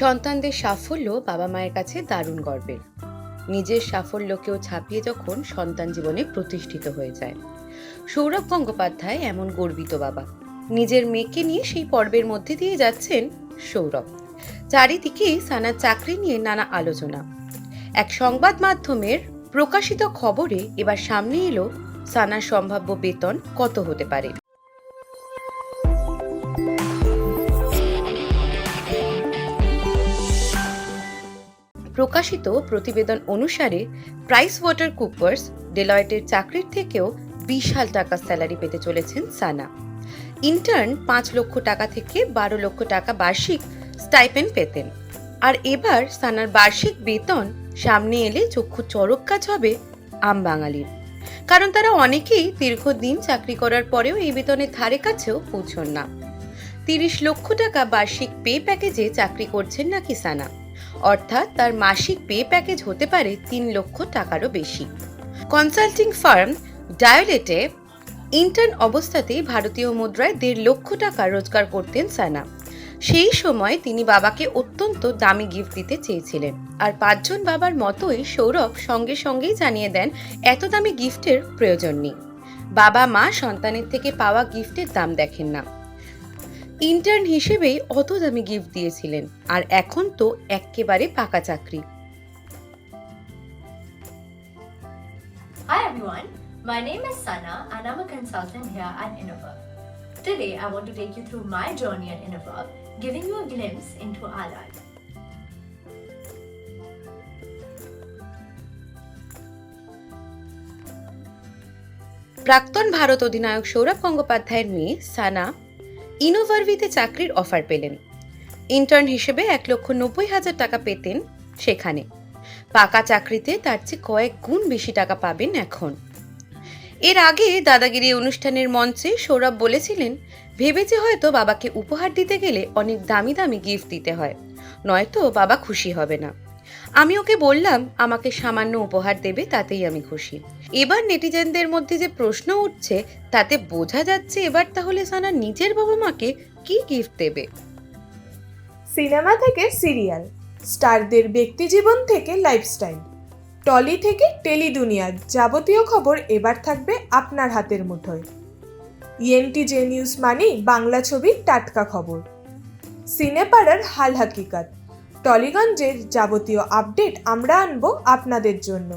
সন্তানদের সাফল্য বাবা মায়ের কাছে দারুণ গর্বের। নিজের সাফল্যকেও ছাপিয়ে যখন সন্তান জীবনে প্রতিষ্ঠিত হয়ে যায়। সৌরভ গঙ্গোপাধ্যায় এমন গর্বিত বাবা। নিজের মেয়েকে নিয়ে সেই পর্বের মধ্যে দিয়ে যাচ্ছেন সৌরভ। চারিদিকে সানার চাকরি নিয়ে নানা আলোচনা। এক সংবাদ মাধ্যমের প্রকাশিত খবরে এবার সামনে এলো সানার সম্ভাব্য বেতন কত হতে পারে। প্রকাশিত প্রতিবেদন অনুসারে প্রাইস ওয়াটার কুপার্স ডেলয়েটের চাকরির থেকেও বিশাল টাকা স্যালারি পেতে চলেছেন সানা। ইন্টার্ন পাঁচ লক্ষ টাকা থেকে বারো লক্ষ টাকা বার্ষিক স্টাইপেন্ড পেতেন। আর এবার সানার বার্ষিক বেতন সামনে এলে চক্ষু চরক কাজ হবে আম বাঙালির। কারণ তারা অনেকেই দীর্ঘদিন চাকরি করার পরেও এই বেতনের ধারে কাছেও পৌঁছন না। তিরিশ লক্ষ টাকা বার্ষিক পে প্যাকেজে চাকরি করছেন নাকি সানা? অর্থাৎ তার মাসিক পে প্যাকেজ হতে পারে তিন লক্ষ টাকারও বেশি। কনসাল্টিং ফার্ম ডায়োলেটে ইন্টার্ন অবস্থাতেই ভারতীয় মুদ্রায় দেড় লক্ষ টাকা রোজগার করতেন সানা। সেই সময় তিনি বাবাকে অত্যন্ত দামি গিফট দিতে চেয়েছিলেন। আর পাঁচজন বাবার মতোই সৌরভ সঙ্গে সঙ্গেই জানিয়ে দেন, এত দামি গিফটের প্রয়োজন নেই। বাবা মা সন্তানের থেকে পাওয়া গিফটের দাম দেখেন না। ইন্টার্ন হিসেবেই অত দামি গিফট দিয়েছিলেন আর এখন তো এক্কেবারে পাকা চাকরি Hi everyone, my name is Sana and I'm a consultant here at Innoverb. Today I want to take you through my journey at Innoverb, giving you a glimpse into our life. প্রাক্তন ভারত অধিনায়ক সৌরভ গঙ্গোপাধ্যায়ের মেয়ে সানা ইনোভারভিতে চাকরির offer পেলেন। Intern হিসেবে এক লক্ষ নব্বই হাজার টাকা পেতেন সেখানে। পাকা চাকরিতে তার চেয়ে কয়েক গুণ বেশি টাকা পাবেন এখন। এর আগে দাদাগিরি অনুষ্ঠানের মঞ্চে সৌরভ বলেছিলেন ভেবেছে হয়তো বাবাকে উপহার দিতে গেলে অনেক দামি দামি গিফট দিতে হয়, নয়তো বাবা খুশি হবে না। আমি ওকে বললাম, আমাকে সামান্য উপহার দেবে, তাতেই আমি খুশি। এবার নেটিজেনদের মধ্যে যে প্রশ্ন উঠছে, তাতে বোঝা যাচ্ছে এবার তাহলে সানা নিজের বাবা মাকে কি গিফট দেবে। সিনেমা থেকে সিরিয়াল, স্টারদের ব্যক্তিজীবন থেকে লাইফস্টাইল টলি থেকে টেলি দুনিয়ার যাবতীয় খবর এবার থাকবে আপনার হাতের মুঠোয়। ইএনটি জে নিউজ মানেই বাংলা ছবির টাটকা খবর। সিনেপাড়ার হাল হাকিকাত টলিগঞ্জের যাবতীয় আপডেট আমরা আনব আপনাদের জন্য।